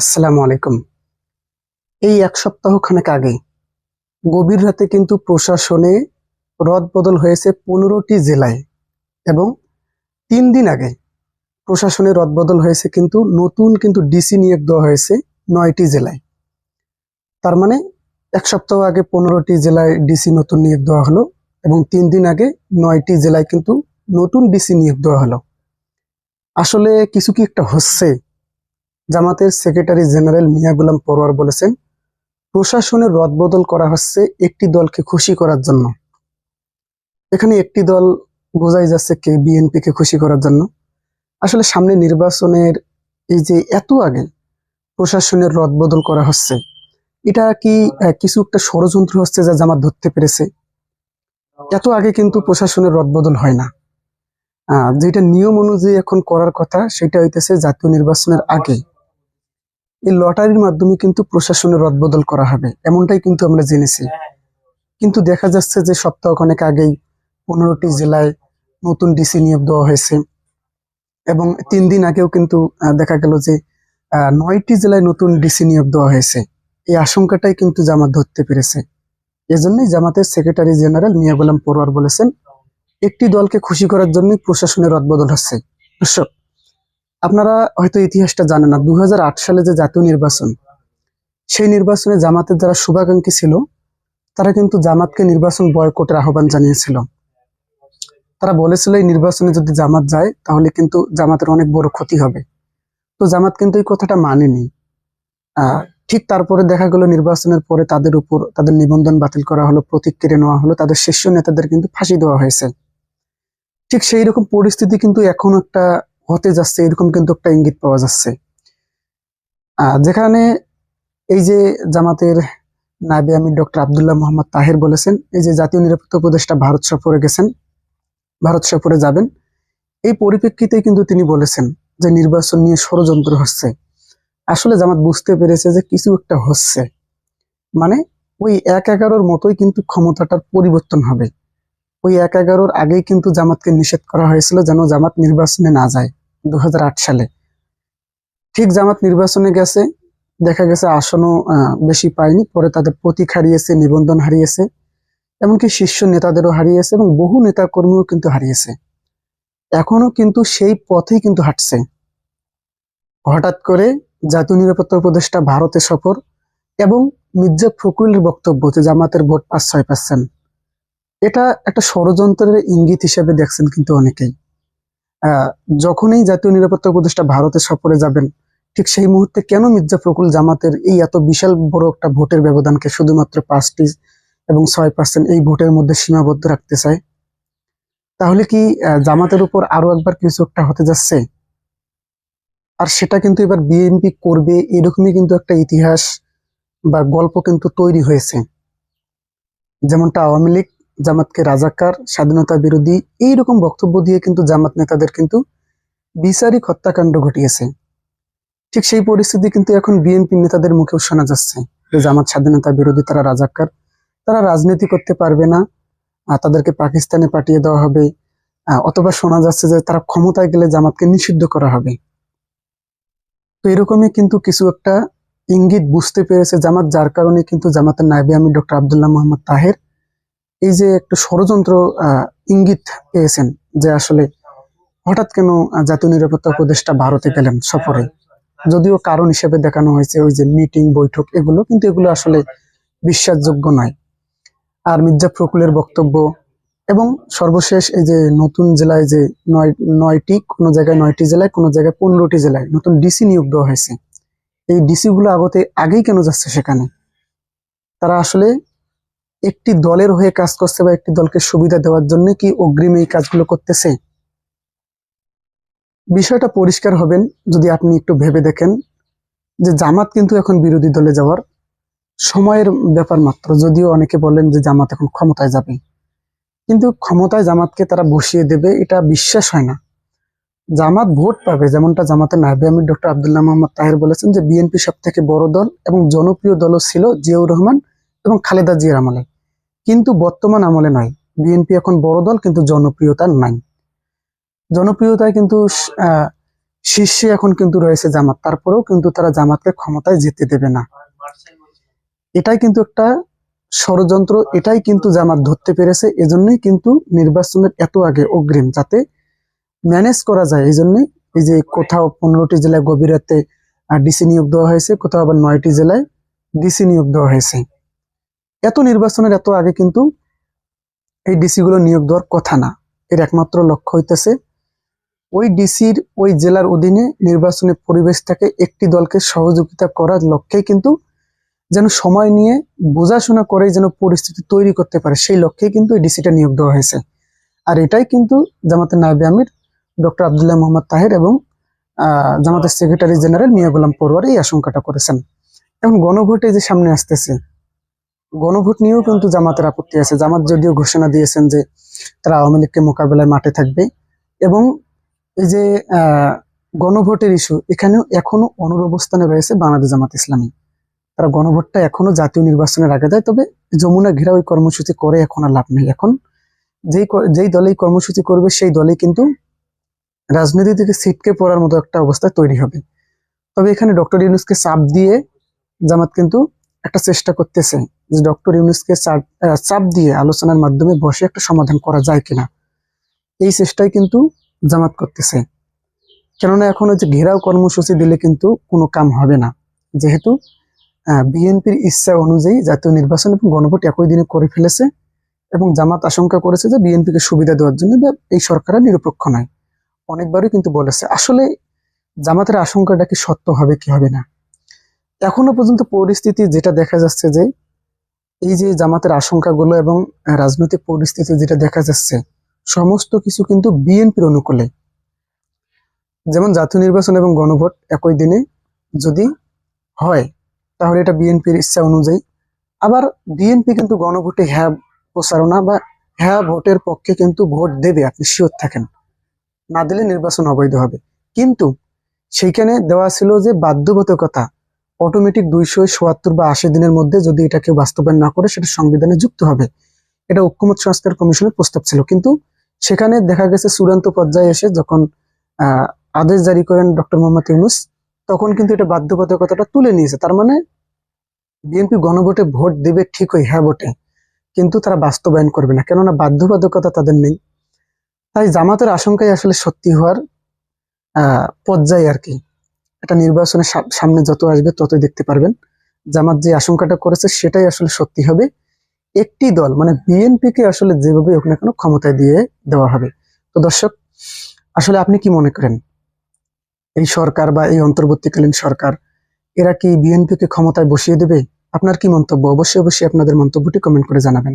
আসসালামু আলাইকুম। এই এক সপ্তাহ খানেক আগে গভীর রাতে কিন্তু প্রশাসনে রদ বদল হয়েছে পনেরোটি জেলায় এবং তিন দিন আগে প্রশাসনে রদ বদল হয়েছে কিন্তু নতুন কিন্তু ডিসি নিয়োগ দেওয়া হয়েছে নয়টি জেলায়। তার মানে এক সপ্তাহ আগে পনেরোটি জেলায় ডিসি নতুন নিয়োগ দেওয়া হলো এবং তিন দিন আগে নয়টি জেলায় কিন্তু নতুন ডিসি নিয়োগ দেওয়া হলো। আসলে কিছু কি একটা হচ্ছে? জামাতের সেক্রেটারি জেনারেল মিয়া গুলাম পরোয়ার বলেছেন, প্রশাসনের রদবদল করা হচ্ছে একটি দলকে খুশি করার জন্য। এখানে একটি দল বোঝাই যাচ্ছে কে বিএনপি কে খুশি করার জন্য। আসলে সামনে নির্বাচনের এই যে এত আগে প্রশাসনের রদবদল করা হচ্ছে, এটা কি কিছু একটা ষড়যন্ত্র হচ্ছে যা জামাত ধরতে পেরেছে? এত আগে কিন্তু প্রশাসনের রদবদল হয় না। যেটা নিয়ম অনুযায়ী এখন করার কথা, সেটা হইতেছে জাতীয় নির্বাচনের আগে এই লটারির মাধ্যমে কিন্তু প্রশাসনের রদবদল করা হবে এমনটাই কিন্তু আমরা জেনেছি। কিন্তু দেখা যাচ্ছে যে সপ্তাহ অনেক আগেই পনেরোটি জেলায় নতুন ডিসি নিয়োগ দেওয়া হয়েছে। এবং তিন দিন আগেও কিন্তু দেখা গেল যে আহ, নয়টি জেলায় নতুন ডিসি নিয়োগ দেওয়া হয়েছে। এই আশঙ্কাটাই কিন্তু জামাত ধরতে পেরেছে। এজন্যই জামাতের সেক্রেটারি জেনারেল মিয়া গোলাম পরোয়ার বলেছেন একটি দলকে খুশি করার জন্যই প্রশাসনের রদবদল হচ্ছে। দর্শক আপনারা হয়তো ইতিহাসটা জানেন না দু হাজার আট সালে যে জাতীয় নির্বাচন, সেই নির্বাচনে জামাতের যারা শুভাকাঙ্ক্ষী ছিল, তারা কিন্তু জামাতকে নির্বাচন বয়কটের আহ্বান জানিয়েছিল। তারা বলেছিল, এই নির্বাচনে যদি জামাত যায়, তাহলে কিন্তু জামাতের অনেক বড় ক্ষতি হবে। তো জামাত কিন্তু এই কথাটা মানেনি। ঠিক তারপরে দেখা গেল, নির্বাচনের পরে তাদের উপর তাদের নিবন্ধন বাতিল করা হলো প্রতীক কেড়ে নেওয়া হলো, তাদের শীর্ষ নেতাদের কিন্তু ফাঁসি দেওয়া হয়েছে। ঠিক সেই রকম পরিস্থিতি কিন্তু এখন একটা হতে যাচ্ছে, এরকম কিন্তু একটা ইঙ্গিত পাওয়া যাচ্ছে। যেখানে এই যে জামাতের নাবি আমির ডক্টর আবদুল্লাহ মোহাম্মদ তাহের বলেছেন, এই যে জাতীয় নিরাপত্তা উপদেষ্টা ভারত সফরে গেছেন, ভারত সফরে যাবেন, এই পরিপ্রেক্ষিতে কিন্তু তিনি বলেছেন যে নির্বাচন নিয়ে ষড়যন্ত্র হচ্ছে। আসলে জামাত বুঝতে পেরেছে যে কিছু একটা হচ্ছে। মানে ওই এক এগারোর মতোই কিন্তু ক্ষমতাটার পরিবর্তন হবে। ওই এক এগারোর আগেই কিন্তু জামাতকে নিষেধ করা হয়েছিল যেন জামাত নির্বাচনে না যায়। দু হাজার আট সালে। ঠিক জামাত নির্বাচনে গেছে, দেখা গেছে আসনও বেশি পায়নি, পরে তাদের প্রতীক হারিয়েছে, নিবন্ধন হারিয়েছে, এমনকি শীর্ষ নেতাদেরও হারিয়েছে এবং বহু নেতা কর্মীও কিন্তু হারিয়েছে। এখনও কিন্তু সেই পথেই কিন্তু হাঁটছে। হঠাৎ করে জাতীয় নিরাপত্তা উপদেষ্টা ভারতে সফর এবং মির্জা ফখরুলের বক্তব্য যে জামাতের ভোট পাঁচ ছয় পার্সেন্ট এটা একটা ষড়যন্ত্রের ইঙ্গিত হিসেবে দেখছেন কিন্তু অনেকেই। যখনই জাতীয় নিরাপত্তা উপদেষ্টা ভারতে সফরে যাবেন, ঠিক সেই মুহূর্তে কেন মির্জা ফখরুল জামাতের এই এত বিশাল বড় একটা ভোটের ব্যবধানকে শুধুমাত্র পাঁচটি এবং ছয় পার্সেন্ট এই ভোটের মধ্যে সীমাবদ্ধ রাখতে চায়? তাহলে কি জামাতের উপর আরও একবার কিছু একটা হতে যাচ্ছে? আর সেটা কিন্তু এবার বিএনপি করবে, এরকমই কিন্তু একটা ইতিহাস বা গল্প কিন্তু তৈরি হয়েছে। যেমনটা আওয়ামী লীগ জামাতকে রাজাকার, স্বাধীনতা বিরোধী এইরকম বক্তব্য দিয়ে কিন্তু জামাত নেতাদের কিন্তু বিচারিক হত্যাকাণ্ড ঘটিয়েছে। ঠিক সেই পরিস্থিতি কিন্তু এখন বিএনপি নেতাদের মুখেও শোনা যাচ্ছে যে জামাত স্বাধীনতা বিরোধী তারা রাজাকার, তারা রাজনীতি করতে পারবে না তাদেরকে পাকিস্তানে পাঠিয়ে দেওয়া হবে অথবা শোনা যাচ্ছে যে তারা ক্ষমতায় গেলে জামাতকে নিষিদ্ধ করা হবে। তো এরকমই কিন্তু কিছু একটা ইঙ্গিত বুঝতে পেরেছে জামাত, যার কারণে কিন্তু জামাতের নাইবে আমি ডক্টর আবদুল্লাহ মোহাম্মদ তাহের। এই যে একটা ষড়যন্ত্র ইঙ্গিত পেয়েছেন যে আসলে হঠাৎ কেন জাতীয় নিরাপত্তা উপদেষ্টা ভারতে গেলেন সফরে? যদিও কারণ হিসেবে দেখানো হয়েছে ওই যে মিটিং, বৈঠক, এগুলো, কিন্তু এগুলো আসলে বিশ্বাসযোগ্য নয়। আর মির্জা ফখরুলের বক্তব্য এবং সর্বশেষ এই যে নতুন জেলায় যে নয়, নয়টি, কোনো জায়গায় নয়টি জেলায়, কোনো জায়গায় পনেরোটি জেলায় নতুন ডিসি নিয়োগ দেওয়া হয়েছে। এই ডিসি গুলো আগতে আগেই কেন যাচ্ছে সেখানে? তারা আসলে একটি দলের হয়ে কাজ করছে বা একটি দলকে সুবিধা দেওয়ার জন্য কি অগ্রিম এই কাজগুলো করতেছে? বিষয়টা পরিষ্কার হবেন যদি আপনি একটু ভেবে দেখেন যে জামাত কিন্তু এখন বিরোধী দলে যাওয়ার সময়ের ব্যাপার মাত্র। যদিও অনেকে বলেন যে জামাত এখন ক্ষমতায় যাবে। কিন্তু ক্ষমতায় জামাতকে তারা বসিয়ে দেবে এটা বিশ্বাস হয় না। জামাত ভোট পাবে, যেমনটা জামাতের নায়বে আমির ডক্টর আবদুল্লাহ মোহাম্মদ তাহের বলেছেন যে বিএনপি সব থেকে বড় দল এবং জনপ্রিয় দলও ছিল জিয়াউর রহমান এবং খালেদা জিয়ার আমলে। কিন্তু বর্তমান আমলে নয় বিএনপি এখন বড় দল, কিন্তু জনপ্রিয়তা নাই। জনপ্রিয়তায় কিন্তু শীর্ষে এখন কিন্তু রয়েছে জামাত। তারপরেও কিন্তু তারা জামাতকে ক্ষমতায় যেতে দেবে না। এটাই কিন্তু একটা ষড়যন্ত্র, এটাই কিন্তু জামাত ধরতে পেরেছে। এজন্যই কিন্তু নির্বাচনের এত আগে অগ্রিম, যাতে ম্যানেজ করা যায়। এই জন্যই এই যে কোথাও পনেরোটি জেলায় গভীর রাতে ডিসি নিয়োগ দেওয়া হয়েছে, কোথাও আবার নয়টি জেলায় ডিসি নিয়োগ দেওয়া হয়েছে। এত নির্বাচনের এত আগে কিন্তু এই ডিসি গুলো নিয়োগ দেওয়ার কথা না। এর একমাত্র লক্ষ্য হইতেছে ওই ডিসির ওই জেলার অধীনে নির্বাচনের পরিবেশটাকে একটি দলকে সহযোগিতা করার লক্ষ্যেই কিন্তু যেন সময় নিয়ে বোঝাশোনা করে যেন পরিস্থিতি তৈরি করতে পারে, সেই লক্ষ্যে কিন্তু এই ডিসিটা নিয়োগ দেওয়া হয়েছে। আর এটাই কিন্তু জামাতের নায়বে আমির, ডক্টর আবদুল্লাহ মোহাম্মদ তাহের এবং জামাতের সেক্রেটারি জেনারেল মিয়া গোলাম পড়ুয়ার এই আশঙ্কাটা করেছেন। এখন গণভোটে যে সামনে আসতেছে গণভোট নিয়েও কিন্তু জামাতের আপত্তি আছে। জামাত যদিও ঘোষণা দিয়েছেন যে তারা আওয়ামী লীগকে মোকাবেলায় মাঠে থাকবে এবং এই যে গণভোটের ইস্যু এখানেও এখনও অনুরবস্থানে রয়েছে বাংলাদেশ জামাত ইসলামী। তারা গণভোটটা এখনও জাতীয় নির্বাচনের আগে দেয়, তবে যমুনা ঘেরা ওই কর্মসূচি করে এখন আর লাভ নেই। এখন যেই যেই দলেই কর্মসূচি করবে, সেই দলেই কিন্তু রাজনীতি থেকে ছিটকে পড়ার মতো একটা অবস্থা তৈরি হবে। তবে এখানে ডক্টর ইউনুসকে চাপ দিয়ে জামাত কিন্তু একটা চেষ্টা করতেছে। যে ডক্টর ইউনুসকে চাপ দিয়ে আলোচনার মাধ্যমে বসে একটা সমাধান করা যায় কিনা, এই চেষ্টাই কিন্তু জামাত করতেছে। কেননা এখন যে ঘেরাও কর্মসূচি দিলে কিন্তু কোনো কাম হবে না। যেহেতু বিএনপির ইচ্ছা অনুযায়ী জাতীয় নির্বাচন এবং গণভোট একই দিনে করে ফেলেছে এবং জামাত আশঙ্কা করেছে যে বিএনপিকে সুবিধা দেওয়ার জন্য এই সরকারের নিরপেক্ষ নয়। অনেকবারই কিন্তু বলেছে, আসলে জামাতের আশঙ্কাটা কি সত্য হবে, কি হবে না? এখনও পর্যন্ত পরিস্থিতি যেটা দেখা যাচ্ছে যে এই যে জামাতের আশঙ্কাগুলো এবং রাজনৈতিক পরিস্থিতি যেটা দেখা যাচ্ছে, সমস্ত কিছু কিন্তু বিএনপির অনুকূলে। যেমন জাতীয় নির্বাচন এবং গণভোট একই দিনে যদি হয়, তাহলে এটা বিএনপির ইচ্ছা অনুযায়ী। আবার বিএনপি কিন্তু গণভোটে হ্যাঁ প্রচারণা বা হ্যাঁ ভোটের পক্ষে কিন্তু ভোট দেবে, আপনি শিওর থাকেন। না দিলে নির্বাচন অবৈধ হবে। কিন্তু সেইখানে দেওয়া ছিল যে বাধ্যবাধকতা। অটোমেটিক দুইশো সোয়াত্তর বা আশি দিনের মধ্যে যদি এটা কেউ বাস্তবায়ন না করে, সেটা সংবিধানে যুক্ত হবে। এটা ঐক্যমত সংস্কার কমিশনের প্রস্তাব ছিল। কিন্তু সেখানে দেখা গেছে চূড়ান্ত পর্যায়ে এসে যখন আদেশ জারি করেন ডক্টর মোহাম্মদ ইউনুস, তখন কিন্তু এটা বাধ্যবাধকতাটা তুলে নিয়েছে। তার মানে বিএনপি গণভোটে ভোট দেবে ঠিকই হ্যাঁ ভোটে কিন্তু তারা বাস্তবায়ন করবে না, কেননা বাধ্যবাধকতা তাদের নেই। তাই জামাতের আশঙ্কাই আসলে সত্যি হওয়ার, আহ, পর্যায়ে আর কি। এটা নির্বাচনের সামনে যত আসবে ততই দেখতে পারবেন। জামাত যে আশঙ্কাটা করেছে সেটাই আসলে সত্যি হবে। একটি দল মানে বিএনপি কে আসলে যেভাবে ওখানে কেন ক্ষমতায় দিয়ে দেওয়া হবে। তো দর্শক, আসলে আপনি কি মনে করেন? এই সরকার বা এই অন্তর্বর্তীকালীন সরকার, এরা কি বিএনপি কে ক্ষমতায় বসিয়ে দেবে? আপনার কি মন্তব্য? অবশ্যই অবশ্যই আপনাদের মন্তব্যটি কমেন্ট করে জানাবেন।